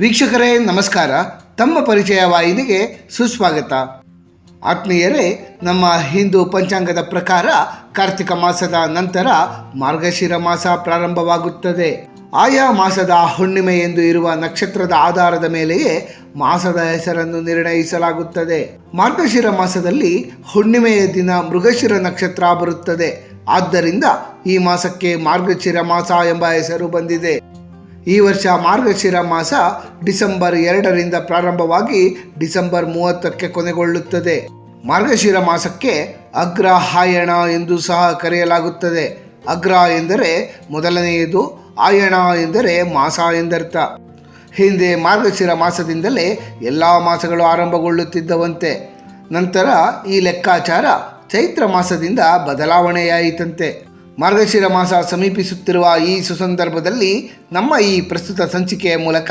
ವೀಕ್ಷಕರೇ, ನಮಸ್ಕಾರ. ತಮ್ಮ ಪರಿಚಯ ವಾಹಿನಿಗೆ ಸುಸ್ವಾಗತ. ಆತ್ಮೀಯರೇ, ನಮ್ಮ ಹಿಂದೂ ಪಂಚಾಂಗದ ಪ್ರಕಾರ ಕಾರ್ತಿಕ ಮಾಸದ ನಂತರ ಮಾರ್ಗಶಿರ ಮಾಸ ಪ್ರಾರಂಭವಾಗುತ್ತದೆ. ಆಯಾ ಮಾಸದ ಹುಣ್ಣಿಮೆ ಎಂದು ಇರುವ ನಕ್ಷತ್ರದ ಆಧಾರದ ಮೇಲೆಯೇ ಮಾಸದ ಹೆಸರನ್ನು ನಿರ್ಣಯಿಸಲಾಗುತ್ತದೆ. ಮಾರ್ಗಶಿರ ಮಾಸದಲ್ಲಿ ಹುಣ್ಣಿಮೆಯ ದಿನ ಮೃಗಶಿರ ನಕ್ಷತ್ರ ಬರುತ್ತದೆ. ಆದ್ದರಿಂದ ಈ ಮಾಸಕ್ಕೆ ಮಾರ್ಗಶಿರ ಮಾಸ ಎಂಬ ಹೆಸರು ಬಂದಿದೆ. ಈ ವರ್ಷ ಮಾರ್ಗಶಿರ ಮಾಸ ಡಿಸೆಂಬರ್ ಎರಡರಿಂದ ಪ್ರಾರಂಭವಾಗಿ ಡಿಸೆಂಬರ್ ಮೂವತ್ತಕ್ಕೆ ಕೊನೆಗೊಳ್ಳುತ್ತದೆ. ಮಾರ್ಗಶಿರ ಮಾಸಕ್ಕೆ ಅಗ್ರಹಾಯಣ ಎಂದು ಸಹ ಕರೆಯಲಾಗುತ್ತದೆ. ಅಗ್ರ ಎಂದರೆ ಮೊದಲನೆಯದು, ಆಯಣ ಎಂದರೆ ಮಾಸ ಎಂದರ್ಥ. ಹಿಂದೆ ಮಾರ್ಗಶಿರ ಮಾಸದಿಂದಲೇ ಎಲ್ಲ ಮಾಸಗಳು ಆರಂಭಗೊಳ್ಳುತ್ತಿದ್ದವಂತೆ. ನಂತರ ಈ ಲೆಕ್ಕಾಚಾರ ಚೈತ್ರ ಮಾಸದಿಂದ ಬದಲಾವಣೆಯಾಯಿತಂತೆ. ಮಾರ್ಗಶಿರ ಮಾಸ ಸಮೀಪಿಸುತ್ತಿರುವ ಈ ಸುಸಂದರ್ಭದಲ್ಲಿ ನಮ್ಮ ಈ ಪ್ರಸ್ತುತ ಸಂಚಿಕೆಯ ಮೂಲಕ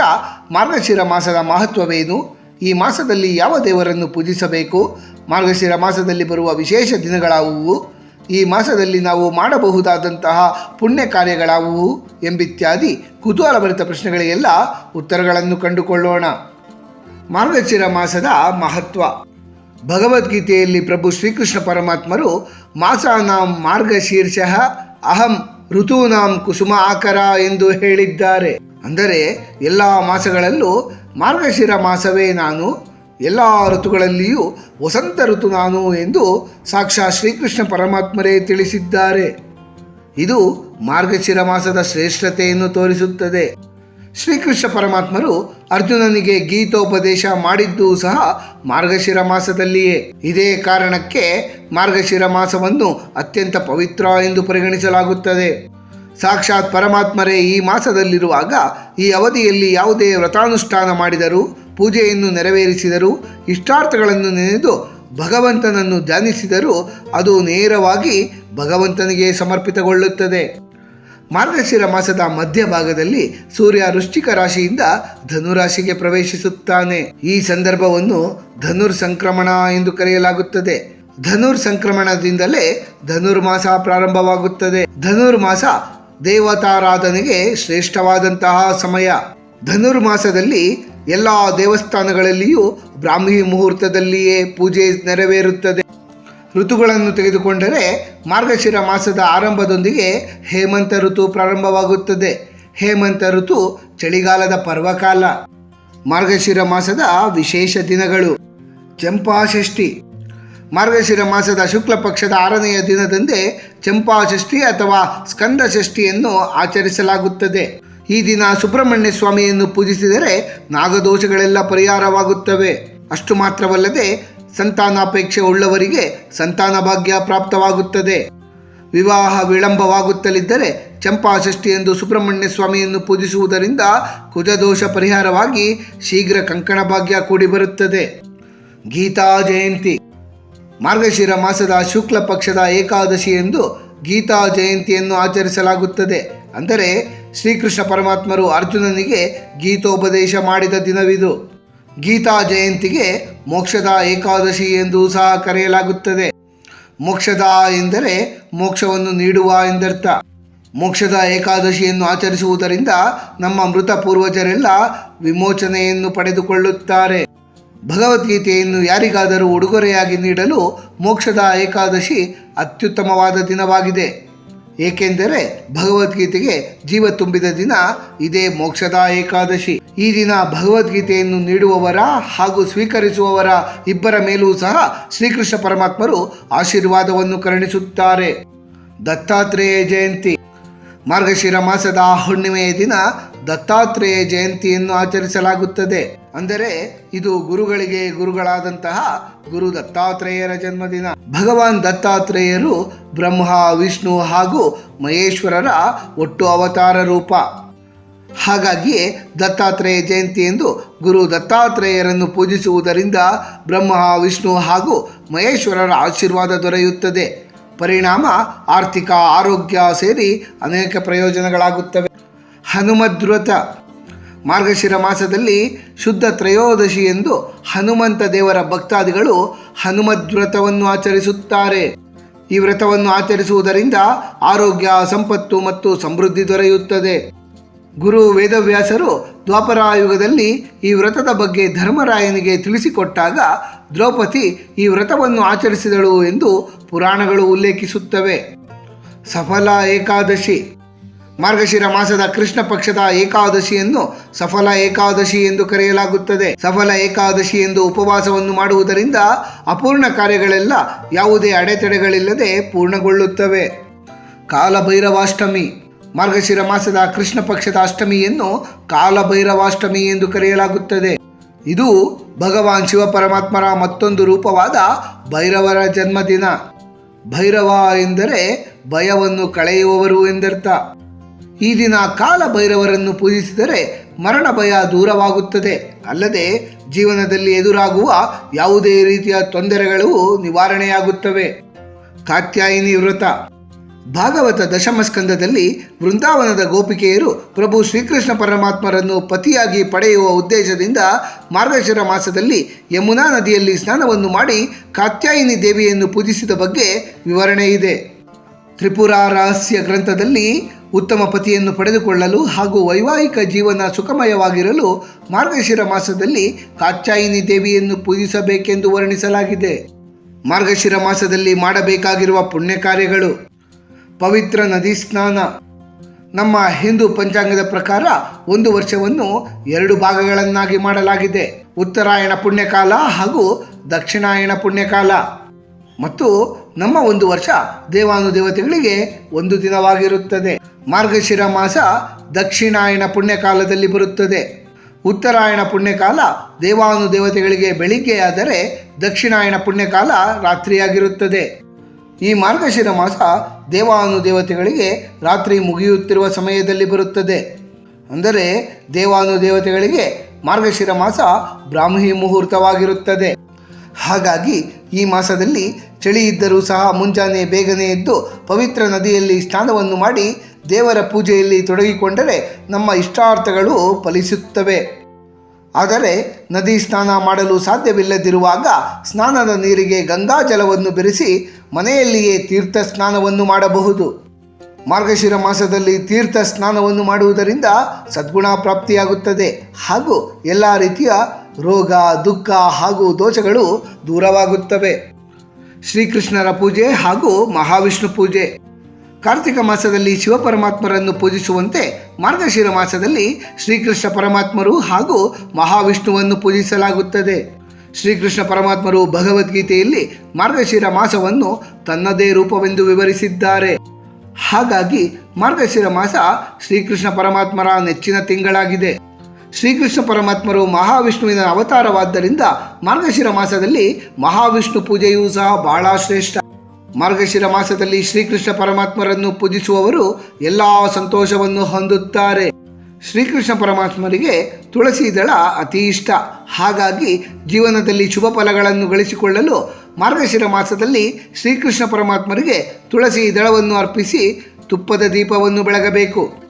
ಮಾರ್ಗಶಿರ ಮಾಸದ ಮಹತ್ವವೇನು? ಈ ಮಾಸದಲ್ಲಿ ಯಾವ ದೇವರನ್ನು ಪೂಜಿಸಬೇಕು? ಮಾರ್ಗಶಿರ ಮಾಸದಲ್ಲಿ ಬರುವ ವಿಶೇಷ ದಿನಗಳಾವುವು? ಈ ಮಾಸದಲ್ಲಿ ನಾವು ಮಾಡಬಹುದಾದಂತಹ ಪುಣ್ಯ ಕಾರ್ಯಗಳಾವುವು? ಎಂಬಿತ್ಯಾದಿ ಕುತೂಹಲಭರಿತ ಪ್ರಶ್ನೆಗಳಿಗೆಲ್ಲ ಉತ್ತರಗಳನ್ನು ಕಂಡುಕೊಳ್ಳೋಣ. ಮಾರ್ಗಶಿರ ಮಾಸದ ಮಹತ್ವ. ಭಗವದ್ಗೀತೆಯಲ್ಲಿ ಪ್ರಭು ಶ್ರೀಕೃಷ್ಣ ಪರಮಾತ್ಮರು ಮಾಸಾನಾಂ ಮಾರ್ಗಶೀರ್ಷಃ ಅಹಂ ಋತೂನಾಂ ಕುಸುಮ ಆಕರ ಎಂದು ಹೇಳಿದ್ದಾರೆ. ಅಂದರೆ ಎಲ್ಲ ಮಾಸಗಳಲ್ಲೂ ಮಾರ್ಗಶಿರ ಮಾಸವೇ ನಾನು, ಎಲ್ಲ ಋತುಗಳಲ್ಲಿಯೂ ವಸಂತ ಋತು ನಾನು ಎಂದು ಸಾಕ್ಷಾತ್ ಶ್ರೀಕೃಷ್ಣ ಪರಮಾತ್ಮರೇ ತಿಳಿಸಿದ್ದಾರೆ. ಇದು ಮಾರ್ಗಶಿರ ಮಾಸದ ಶ್ರೇಷ್ಠತೆಯನ್ನು ತೋರಿಸುತ್ತದೆ. ಶ್ರೀಕೃಷ್ಣ ಪರಮಾತ್ಮರು ಅರ್ಜುನನಿಗೆ ಗೀತೋಪದೇಶ ಮಾಡಿದ್ದೂ ಸಹ ಮಾರ್ಗಶಿರ ಮಾಸದಲ್ಲಿಯೇ. ಇದೇ ಕಾರಣಕ್ಕೆ ಮಾರ್ಗಶಿರ ಮಾಸವನ್ನು ಅತ್ಯಂತ ಪವಿತ್ರ ಎಂದು ಪರಿಗಣಿಸಲಾಗುತ್ತದೆ. ಸಾಕ್ಷಾತ್ ಪರಮಾತ್ಮರೇ ಈ ಮಾಸದಲ್ಲಿರುವಾಗ ಈ ಅವಧಿಯಲ್ಲಿ ಯಾವುದೇ ವ್ರತಾನುಷ್ಠಾನ ಮಾಡಿದರೂ, ಪೂಜೆಯನ್ನು ನೆರವೇರಿಸಿದರೂ, ಇಷ್ಟಾರ್ಥಗಳನ್ನು ನೆನೆದು ಭಗವಂತನನ್ನು ಧ್ಯಾನಿಸಿದರೂ ಅದು ನೇರವಾಗಿ ಭಗವಂತನಿಗೆ ಸಮರ್ಪಿತಗೊಳ್ಳುತ್ತದೆ. ಮಾರ್ಗಶಿರ ಮಾಸದ ಮಧ್ಯಭಾಗದಲ್ಲಿ ಸೂರ್ಯ ವೃಶ್ಚಿಕ ರಾಶಿಯಿಂದ ಧನುರಾಶಿಗೆ ಪ್ರವೇಶಿಸುತ್ತಾನೆ. ಈ ಸಂದರ್ಭವನ್ನು ಧನುರ್ ಸಂಕ್ರಮಣ ಎಂದು ಕರೆಯಲಾಗುತ್ತದೆ. ಧನುರ್ ಸಂಕ್ರಮಣದಿಂದಲೇ ಧನುರ್ಮಾಸ ಪ್ರಾರಂಭವಾಗುತ್ತದೆ. ಧನುರ್ಮಾಸ ದೇವತಾರಾಧನೆಗೆ ಶ್ರೇಷ್ಠವಾದಂತಹ ಸಮಯ. ಧನುರ್ಮಾಸದಲ್ಲಿ ಎಲ್ಲ ದೇವಸ್ಥಾನಗಳಲ್ಲಿಯೂ ಬ್ರಾಹ್ಮಿ ಮುಹೂರ್ತದಲ್ಲಿಯೇ ಪೂಜೆ ನೆರವೇರುತ್ತದೆ. ಋತುಗಳನ್ನು ತೆಗೆದುಕೊಂಡರೆ ಮಾರ್ಗಶಿರ ಮಾಸದ ಆರಂಭದೊಂದಿಗೆ ಹೇಮಂತ ಋತು ಪ್ರಾರಂಭವಾಗುತ್ತದೆ. ಹೇಮಂತ ಋತು ಚಳಿಗಾಲದ ಪರ್ವಕಾಲ, ಮಾರ್ಗಶಿರ ಮಾಸದ ವಿಶೇಷ ದಿನಗಳು, ಚಂಪಾಷಷ್ಠಿ. ಮಾರ್ಗಶಿರ ಮಾಸದ ಶುಕ್ಲ ಪಕ್ಷದ ಆರನೆಯ ದಿನದಂದೇ ಚಂಪಾಷಷ್ಠಿ ಅಥವಾ ಸ್ಕಂದ ಷಷ್ಠಿಯನ್ನು ಆಚರಿಸಲಾಗುತ್ತದೆ. ಈ ದಿನ ಸುಬ್ರಹ್ಮಣ್ಯ ಸ್ವಾಮಿಯನ್ನು ಪೂಜಿಸಿದರೆ ನಾಗದೋಷಗಳೆಲ್ಲ ಪರಿಹಾರವಾಗುತ್ತವೆ. ಅಷ್ಟು ಮಾತ್ರವಲ್ಲದೆ ಸಂತಾನಾಪೇಕ್ಷೆ ಉಳ್ಳವರಿಗೆ ಸಂತಾನ ಭಾಗ್ಯ ಪ್ರಾಪ್ತವಾಗುತ್ತದೆ. ವಿವಾಹ ವಿಳಂಬವಾಗುತ್ತಲಿದ್ದರೆ ಚಂಪಾಷಷ್ಠಿ ಎಂದು ಸುಬ್ರಹ್ಮಣ್ಯ ಸ್ವಾಮಿಯನ್ನು ಪೂಜಿಸುವುದರಿಂದ ಕುಜದೋಷ ಪರಿಹಾರವಾಗಿ ಶೀಘ್ರ ಕಂಕಣ ಭಾಗ್ಯ ಕೂಡಿ ಬರುತ್ತದೆ. ಗೀತಾ ಜಯಂತಿ. ಮಾರ್ಗಶಿರ ಮಾಸದ ಶುಕ್ಲ ಪಕ್ಷದ ಏಕಾದಶಿ ಎಂದು ಗೀತಾ ಜಯಂತಿಯನ್ನು ಆಚರಿಸಲಾಗುತ್ತದೆ. ಅಂದರೆ ಶ್ರೀಕೃಷ್ಣ ಪರಮಾತ್ಮರು ಅರ್ಜುನನಿಗೆ ಗೀತೋಪದೇಶ ಮಾಡಿದ ದಿನವಿದು. ಗೀತಾ ಜಯಂತಿಗೆ ಮೋಕ್ಷದ ಏಕಾದಶಿ ಎಂದು ಸಹ ಕರೆಯಲಾಗುತ್ತದೆ. ಮೋಕ್ಷದ ಎಂದರೆ ಮೋಕ್ಷವನ್ನು ನೀಡುವ ಎಂದರ್ಥ. ಮೋಕ್ಷದ ಏಕಾದಶಿಯನ್ನು ಆಚರಿಸುವುದರಿಂದ ನಮ್ಮ ಮೃತ ಪೂರ್ವಜರೆಲ್ಲ ವಿಮೋಚನೆಯನ್ನು ಪಡೆದುಕೊಳ್ಳುತ್ತಾರೆ. ಭಗವದ್ಗೀತೆಯನ್ನು ಯಾರಿಗಾದರೂ ಉಡುಗೊರೆಯಾಗಿ ನೀಡಲು ಮೋಕ್ಷದ ಏಕಾದಶಿ ಅತ್ಯುತ್ತಮವಾದ ದಿನವಾಗಿದೆ. ಏಕೆಂದರೆ ಭಗವದ್ಗೀತೆಗೆ ಜೀವ ತುಂಬಿದ ದಿನ ಇದೇ ಮೋಕ್ಷದ ಏಕಾದಶಿ. ಈ ದಿನ ಭಗವದ್ಗೀತೆಯನ್ನು ನೀಡುವವರ ಹಾಗೂ ಸ್ವೀಕರಿಸುವವರ ಇಬ್ಬರ ಮೇಲೂ ಸಹ ಶ್ರೀಕೃಷ್ಣ ಪರಮಾತ್ಮರು ಆಶೀರ್ವಾದವನ್ನು ಕರುಣಿಸುತ್ತಾರೆ. ದತ್ತಾತ್ರೇಯ ಜಯಂತಿ. ಮಾರ್ಗಶಿರ ಮಾಸದ ಹುಣ್ಣಿಮೆಯ ದಿನ ದತ್ತಾತ್ರೇಯ ಜಯಂತಿಯನ್ನು ಆಚರಿಸಲಾಗುತ್ತದೆ. ಅಂದರೆ ಇದು ಗುರುಗಳಿಗೆ ಗುರುಗಳಾದಂತಹ ಗುರು ದತ್ತಾತ್ರೇಯರ ಜನ್ಮದಿನ. ಭಗವಾನ್ ದತ್ತಾತ್ರೇಯರು ಬ್ರಹ್ಮ, ವಿಷ್ಣು ಹಾಗೂ ಮಹೇಶ್ವರರ ಒಟ್ಟು ಅವತಾರ ರೂಪ. ಹಾಗಾಗಿಯೇ ದತ್ತಾತ್ರೇಯ ಜಯಂತಿ ಎಂದು ಗುರು ದತ್ತಾತ್ರೇಯರನ್ನು ಪೂಜಿಸುವುದರಿಂದ ಬ್ರಹ್ಮ, ವಿಷ್ಣು ಹಾಗೂ ಮಹೇಶ್ವರರ ಆಶೀರ್ವಾದ ದೊರೆಯುತ್ತದೆ. ಪರಿಣಾಮ ಆರ್ಥಿಕ, ಆರೋಗ್ಯ ಸೇರಿ ಅನೇಕ ಪ್ರಯೋಜನಗಳಾಗುತ್ತವೆ. ಹನುಮದ್ವ್ರತ ಮಾರ್ಗಶಿರ ಮಾಸದಲ್ಲಿ ಶುದ್ಧ ತ್ರಯೋದಶಿ ಎಂದು ಹನುಮಂತ ದೇವರ ಭಕ್ತಾದಿಗಳು ಹನುಮದ್ವ್ರತವನ್ನು ಆಚರಿಸುತ್ತಾರೆ. ಈ ವ್ರತವನ್ನು ಆಚರಿಸುವುದರಿಂದ ಆರೋಗ್ಯ, ಸಂಪತ್ತು ಮತ್ತು ಸಮೃದ್ಧಿ ದೊರೆಯುತ್ತದೆ. ಗುರು ವೇದವ್ಯಾಸರು ದ್ವಾಪರಾಯುಗದಲ್ಲಿ ಈ ವ್ರತದ ಬಗ್ಗೆ ಧರ್ಮರಾಯನಿಗೆ ತಿಳಿಸಿಕೊಟ್ಟಾಗ ದ್ರೌಪದಿ ಈ ವ್ರತವನ್ನು ಆಚರಿಸಿದಳು ಎಂದು ಪುರಾಣಗಳು ಉಲ್ಲೇಖಿಸುತ್ತವೆ. ಸಫಲ ಏಕಾದಶಿ. ಮಾರ್ಗಶಿರ ಮಾಸದ ಕೃಷ್ಣ ಪಕ್ಷದ ಏಕಾದಶಿಯನ್ನು ಸಫಲ ಏಕಾದಶಿ ಎಂದು ಕರೆಯಲಾಗುತ್ತದೆ. ಸಫಲ ಏಕಾದಶಿ ಎಂದು ಉಪವಾಸವನ್ನು ಮಾಡುವುದರಿಂದ ಅಪೂರ್ಣ ಕಾರ್ಯಗಳೆಲ್ಲ ಯಾವುದೇ ಅಡೆತಡೆಗಳಿಲ್ಲದೆ ಪೂರ್ಣಗೊಳ್ಳುತ್ತವೆ. ಕಾಲಭೈರವಾಷ್ಟಮಿ. ಮಾರ್ಗಶಿರ ಮಾಸದ ಕೃಷ್ಣ ಪಕ್ಷದ ಅಷ್ಟಮಿಯನ್ನು ಕಾಲಭೈರವಾಷ್ಟಮಿ ಎಂದು ಕರೆಯಲಾಗುತ್ತದೆ. ಇದು ಭಗವಾನ್ ಶಿವ ಪರಮಾತ್ಮರ ಮತ್ತೊಂದು ರೂಪವಾದ ಭೈರವರ ಜನ್ಮದಿನ. ಭೈರವ ಎಂದರೆ ಭಯವನ್ನು ಕಳೆಯುವವರು ಎಂದರ್ಥ. ಈ ದಿನ ಕಾಲ ಭೈರವರನ್ನು ಪೂಜಿಸಿದರೆ ಮರಣ ಭಯ ದೂರವಾಗುತ್ತದೆ. ಅಲ್ಲದೆ ಜೀವನದಲ್ಲಿ ಎದುರಾಗುವ ಯಾವುದೇ ರೀತಿಯ ತೊಂದರೆಗಳು ನಿವಾರಣೆಯಾಗುತ್ತವೆ. ಕಾತ್ಯಾಯಿನಿ ವ್ರತ. ಭಾಗವತ ದಶಮ ಸ್ಕಂದದಲ್ಲಿ ವೃಂದಾವನದ ಗೋಪಿಕೆಯರು ಪ್ರಭು ಶ್ರೀಕೃಷ್ಣ ಪರಮಾತ್ಮರನ್ನು ಪತಿಯಾಗಿ ಪಡೆಯುವ ಉದ್ದೇಶದಿಂದ ಮಾರ್ಗಶಿರ ಮಾಸದಲ್ಲಿ ಯಮುನಾ ನದಿಯಲ್ಲಿ ಸ್ನಾನವನ್ನು ಮಾಡಿ ಕಾತ್ಯಾಯಿನಿ ದೇವಿಯನ್ನು ಪೂಜಿಸಿದ ಬಗ್ಗೆ ವಿವರಣೆ ಇದೆ. ತ್ರಿಪುರ ರಹಸ್ಯ ಗ್ರಂಥದಲ್ಲಿ ಉತ್ತಮ ಪತಿಯನ್ನು ಪಡೆದುಕೊಳ್ಳಲು ಹಾಗೂ ವೈವಾಹಿಕ ಜೀವನ ಸುಖಮಯವಾಗಿರಲು ಮಾರ್ಗಶಿರ ಮಾಸದಲ್ಲಿ ಕಾತ್ಯಾಯಿನಿ ದೇವಿಯನ್ನು ಪೂಜಿಸಬೇಕೆಂದು ವರ್ಣಿಸಲಾಗಿದೆ. ಮಾರ್ಗಶಿರ ಮಾಸದಲ್ಲಿ ಮಾಡಬೇಕಾಗಿರುವ ಪುಣ್ಯ ಕಾರ್ಯಗಳು ಪವಿತ್ರ ನದಿ ಸ್ನಾನ. ನಮ್ಮ ಹಿಂದೂ ಪಂಚಾಂಗದ ಪ್ರಕಾರ ಒಂದು ವರ್ಷವನ್ನು ಎರಡು ಭಾಗಗಳನ್ನಾಗಿ ಮಾಡಲಾಗಿದೆ. ಉತ್ತರಾಯಣ ಪುಣ್ಯಕಾಲ ಹಾಗೂ ದಕ್ಷಿಣಾಯಣ ಪುಣ್ಯಕಾಲ. ಮತ್ತು ನಮ್ಮ ಒಂದು ವರ್ಷ ದೇವಾನುದೇವತೆಗಳಿಗೆ ಒಂದು ದಿನವಾಗಿರುತ್ತದೆ. ಮಾರ್ಗಶಿರ ಮಾಸ ದಕ್ಷಿಣಾಯಣ ಪುಣ್ಯಕಾಲದಲ್ಲಿ ಬರುತ್ತದೆ. ಉತ್ತರಾಯಣ ಪುಣ್ಯಕಾಲ ದೇವಾನುದೇವತೆಗಳಿಗೆ ದೇವತೆಗಳಿಗೆ ಆದರೆ ದಕ್ಷಿಣಾಯಣ ಪುಣ್ಯಕಾಲ ರಾತ್ರಿಯಾಗಿರುತ್ತದೆ. ಈ ಮಾರ್ಗಶಿರ ಮಾಸ ದೇವಾನುದೇವತೆಗಳಿಗೆ ರಾತ್ರಿ ಮುಗಿಯುತ್ತಿರುವ ಸಮಯದಲ್ಲಿ ಬರುತ್ತದೆ. ಅಂದರೆ ದೇವಾನುದೇವತೆಗಳಿಗೆ ಮಾರ್ಗಶಿರ ಮಾಸ ಬ್ರಾಹ್ಮಿ ಮುಹೂರ್ತವಾಗಿರುತ್ತದೆ. ಹಾಗಾಗಿ ಈ ಮಾಸದಲ್ಲಿ ಚಳಿ ಇದ್ದರೂ ಸಹ ಮುಂಜಾನೆ ಬೇಗನೆ ಎದ್ದು ಪವಿತ್ರ ನದಿಯಲ್ಲಿ ಸ್ನಾನವನ್ನು ಮಾಡಿ ದೇವರ ಪೂಜೆಯಲ್ಲಿ ತೊಡಗಿಕೊಂಡರೆ ನಮ್ಮ ಇಷ್ಟಾರ್ಥಗಳು ಫಲಿಸುತ್ತವೆ. ಆದರೆ ನದಿ ಸ್ನಾನ ಮಾಡಲು ಸಾಧ್ಯವಿಲ್ಲದಿರುವಾಗ ಸ್ನಾನದ ನೀರಿಗೆ ಗಂಗಾ ಜಲವನ್ನು ಬೆರೆಸಿ ಮನೆಯಲ್ಲಿಯೇ ತೀರ್ಥ ಸ್ನಾನವನ್ನು ಮಾಡಬಹುದು. ಮಾರ್ಗಶಿರ ಮಾಸದಲ್ಲಿ ತೀರ್ಥ ಸ್ನಾನವನ್ನು ಮಾಡುವುದರಿಂದ ಸದ್ಗುಣ ಪ್ರಾಪ್ತಿಯಾಗುತ್ತದೆ. ಹಾಗೂ ಎಲ್ಲ ರೀತಿಯ ರೋಗ, ದುಃಖ ಹಾಗೂ ದೋಷಗಳು ದೂರವಾಗುತ್ತವೆ. ಶ್ರೀಕೃಷ್ಣರ ಪೂಜೆ ಹಾಗೂ ಮಹಾವಿಷ್ಣು ಪೂಜೆ. ಕಾರ್ತಿಕ ಮಾಸದಲ್ಲಿ ಶಿವಪರಮಾತ್ಮರನ್ನು ಪೂಜಿಸುವಂತೆ ಮಾರ್ಗಶಿರ ಮಾಸದಲ್ಲಿ ಶ್ರೀಕೃಷ್ಣ ಪರಮಾತ್ಮರು ಹಾಗೂ ಮಹಾವಿಷ್ಣುವನ್ನು ಪೂಜಿಸಲಾಗುತ್ತದೆ. ಶ್ರೀಕೃಷ್ಣ ಪರಮಾತ್ಮರು ಭಗವದ್ಗೀತೆಯಲ್ಲಿ ಮಾರ್ಗಶಿರ ಮಾಸವನ್ನು ತನ್ನದೇ ರೂಪವೆಂದು ವಿವರಿಸಿದ್ದಾರೆ. ಹಾಗಾಗಿ ಮಾರ್ಗಶಿರ ಮಾಸ ಶ್ರೀಕೃಷ್ಣ ಪರಮಾತ್ಮರ ನೆಚ್ಚಿನ ತಿಂಗಳಾಗಿದೆ. ಶ್ರೀಕೃಷ್ಣ ಪರಮಾತ್ಮರು ಮಹಾವಿಷ್ಣುವಿನ ಅವತಾರವಾದ್ದರಿಂದ ಮಾರ್ಗಶಿರ ಮಾಸದಲ್ಲಿ ಮಹಾವಿಷ್ಣು ಪೂಜೆಯೂ ಸಹ ಬಹಳ ಶ್ರೇಷ್ಠ. ಮಾರ್ಗಶಿರ ಮಾಸದಲ್ಲಿ ಶ್ರೀಕೃಷ್ಣ ಪರಮಾತ್ಮರನ್ನು ಪೂಜಿಸುವವರು ಎಲ್ಲ ಸಂತೋಷವನ್ನು ಹೊಂದುತ್ತಾರೆ. ಶ್ರೀಕೃಷ್ಣ ಪರಮಾತ್ಮರಿಗೆ ತುಳಸಿ ದಳ ಅತಿ ಇಷ್ಟ. ಹಾಗಾಗಿ ಜೀವನದಲ್ಲಿ ಶುಭ ಫಲಗಳನ್ನು ಗಳಿಸಿಕೊಳ್ಳಲು ಮಾರ್ಗಶಿರ ಮಾಸದಲ್ಲಿ ಶ್ರೀಕೃಷ್ಣ ಪರಮಾತ್ಮರಿಗೆ ತುಳಸಿ ದಳವನ್ನು ಅರ್ಪಿಸಿ ತುಪ್ಪದ ದೀಪವನ್ನು ಬೆಳಗಬೇಕು.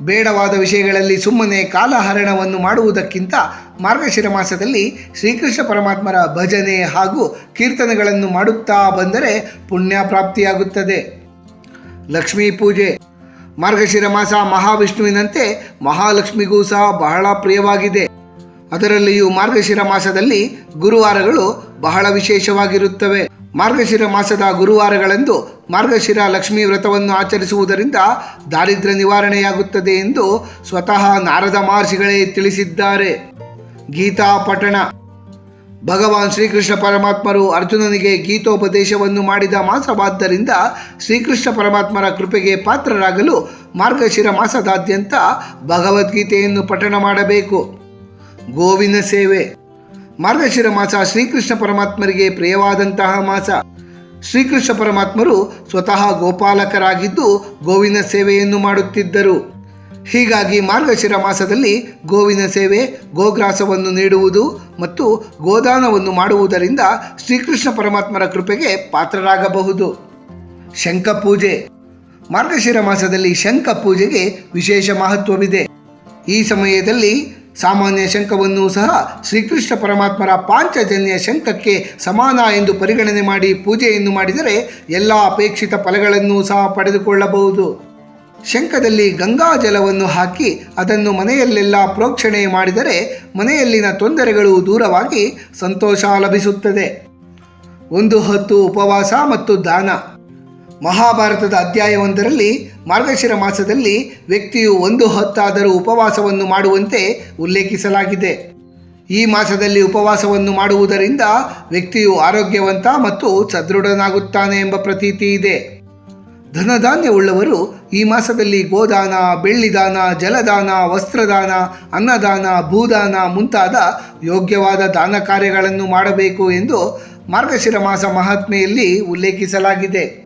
ಬೇಡವಾದ ವಿಷಯಗಳಲ್ಲಿ ಸುಮ್ಮನೆ ಕಾಲಹರಣವನ್ನು ಮಾಡುವುದಕ್ಕಿಂತ ಮಾರ್ಗಶಿರ ಮಾಸದಲ್ಲಿ ಶ್ರೀಕೃಷ್ಣ ಪರಮಾತ್ಮರ ಭಜನೆ ಹಾಗೂ ಕೀರ್ತನೆಗಳನ್ನು ಮಾಡುತ್ತಾ ಬಂದರೆ ಪುಣ್ಯ ಪ್ರಾಪ್ತಿಯಾಗುತ್ತದೆ. ಲಕ್ಷ್ಮೀ ಪೂಜೆ. ಮಾರ್ಗಶಿರ ಮಾಸ ಮಹಾವಿಷ್ಣುವಿನಂತೆ ಮಹಾಲಕ್ಷ್ಮಿಗೂ ಸಹ ಬಹಳ ಪ್ರಿಯವಾಗಿದೆ. ಅದರಲ್ಲಿಯೂ ಮಾರ್ಗಶಿರ ಮಾಸದಲ್ಲಿ ಗುರುವಾರಗಳು ಬಹಳ ವಿಶೇಷವಾಗಿರುತ್ತವೆ. ಮಾರ್ಗಶಿರ ಮಾಸದ ಗುರುವಾರಗಳಂದು ಮಾರ್ಗಶಿರ ಲಕ್ಷ್ಮೀ ವ್ರತವನ್ನು ಆಚರಿಸುವುದರಿಂದ ದಾರಿದ್ರ್ಯ ನಿವಾರಣೆಯಾಗುತ್ತದೆ ಎಂದು ಸ್ವತಃ ನಾರದ ಮಹರ್ಷಿಗಳೇ ತಿಳಿಸಿದ್ದಾರೆ. ಗೀತಾ ಪಠಣ. ಭಗವಾನ್ ಶ್ರೀಕೃಷ್ಣ ಪರಮಾತ್ಮರು ಅರ್ಜುನನಿಗೆ ಗೀತೋಪದೇಶವನ್ನು ಮಾಡಿದ ಮಾಸವಾದ್ದರಿಂದ ಶ್ರೀಕೃಷ್ಣ ಪರಮಾತ್ಮರ ಕೃಪೆಗೆ ಪಾತ್ರರಾಗಲು ಮಾರ್ಗಶಿರ ಮಾಸದಾದ್ಯಂತ ಭಗವದ್ಗೀತೆಯನ್ನು ಪಠಣ ಮಾಡಬೇಕು. ಗೋವಿನ ಸೇವೆ. ಮಾರ್ಗಶಿರ ಮಾಸ ಶ್ರೀಕೃಷ್ಣ ಪರಮಾತ್ಮರಿಗೆ ಪ್ರಿಯವಾದಂತಹ ಮಾಸ. ಶ್ರೀಕೃಷ್ಣ ಪರಮಾತ್ಮರು ಸ್ವತಃ ಗೋಪಾಲಕರಾಗಿದ್ದು ಗೋವಿನ ಸೇವೆಯನ್ನು ಮಾಡುತ್ತಿದ್ದರು. ಹೀಗಾಗಿ ಮಾರ್ಗಶಿರ ಮಾಸದಲ್ಲಿ ಗೋವಿನ ಸೇವೆ, ಗೋಗ್ರಾಸವನ್ನು ನೀಡುವುದು ಮತ್ತು ಗೋದಾನವನ್ನು ಮಾಡುವುದರಿಂದ ಶ್ರೀಕೃಷ್ಣ ಪರಮಾತ್ಮರ ಕೃಪೆಗೆ ಪಾತ್ರರಾಗಬಹುದು. ಶಂಖ ಪೂಜೆ. ಮಾರ್ಗಶಿರ ಮಾಸದಲ್ಲಿ ಶಂಖ ಪೂಜೆಗೆ ವಿಶೇಷ ಮಹತ್ವವಿದೆ. ಈ ಸಮಯದಲ್ಲಿ ಸಾಮಾನ್ಯ ಶಂಕವನ್ನು ಸಹ ಶ್ರೀಕೃಷ್ಣ ಪರಮಾತ್ಮರ ಪಾಂಚಜನ್ಯ ಶಂಖಕ್ಕೆ ಸಮಾನ ಎಂದು ಪರಿಗಣನೆ ಮಾಡಿ ಪೂಜೆಯನ್ನು ಮಾಡಿದರೆ ಎಲ್ಲ ಅಪೇಕ್ಷಿತ ಫಲಗಳನ್ನು ಸಹ ಪಡೆದುಕೊಳ್ಳಬಹುದು. ಶಂಖದಲ್ಲಿ ಗಂಗಾ ಜಲವನ್ನು ಹಾಕಿ ಅದನ್ನು ಮನೆಯಲ್ಲೆಲ್ಲ ಪ್ರೋಕ್ಷಣೆ ಮಾಡಿದರೆ ಮನೆಯಲ್ಲಿನ ತೊಂದರೆಗಳು ದೂರವಾಗಿ ಸಂತೋಷ ಲಭಿಸುತ್ತದೆ. ಒಂದು ಹೊತ್ತು ಉಪವಾಸ ಮತ್ತು ದಾನ. ಮಹಾಭಾರತದ ಅಧ್ಯಾಯವೊಂದರಲ್ಲಿ ಮಾರ್ಗಶಿರ ಮಾಸದಲ್ಲಿ ವ್ಯಕ್ತಿಯು ಒಂದು ಹೊತ್ತಾದರೂ ಉಪವಾಸವನ್ನು ಮಾಡುವಂತೆ ಉಲ್ಲೇಖಿಸಲಾಗಿದೆ. ಈ ಮಾಸದಲ್ಲಿ ಉಪವಾಸವನ್ನು ಮಾಡುವುದರಿಂದ ವ್ಯಕ್ತಿಯು ಆರೋಗ್ಯವಂತ ಮತ್ತು ಸದೃಢನಾಗುತ್ತಾನೆ ಎಂಬ ಪ್ರತೀತಿ ಇದೆ. ಧನಧಾನ್ಯ ಉಳ್ಳವರು ಈ ಮಾಸದಲ್ಲಿ ಗೋದಾನ, ಬೆಳ್ಳಿದಾನ, ಜಲದಾನ, ವಸ್ತ್ರದಾನ, ಅನ್ನದಾನ, ಭೂದಾನ ಮುಂತಾದ ಯೋಗ್ಯವಾದ ದಾನ ಕಾರ್ಯಗಳನ್ನು ಮಾಡಬೇಕು ಎಂದು ಮಾರ್ಗಶಿರ ಮಾಸ ಮಹಾತ್ಮೆಯಲ್ಲಿ ಉಲ್ಲೇಖಿಸಲಾಗಿದೆ.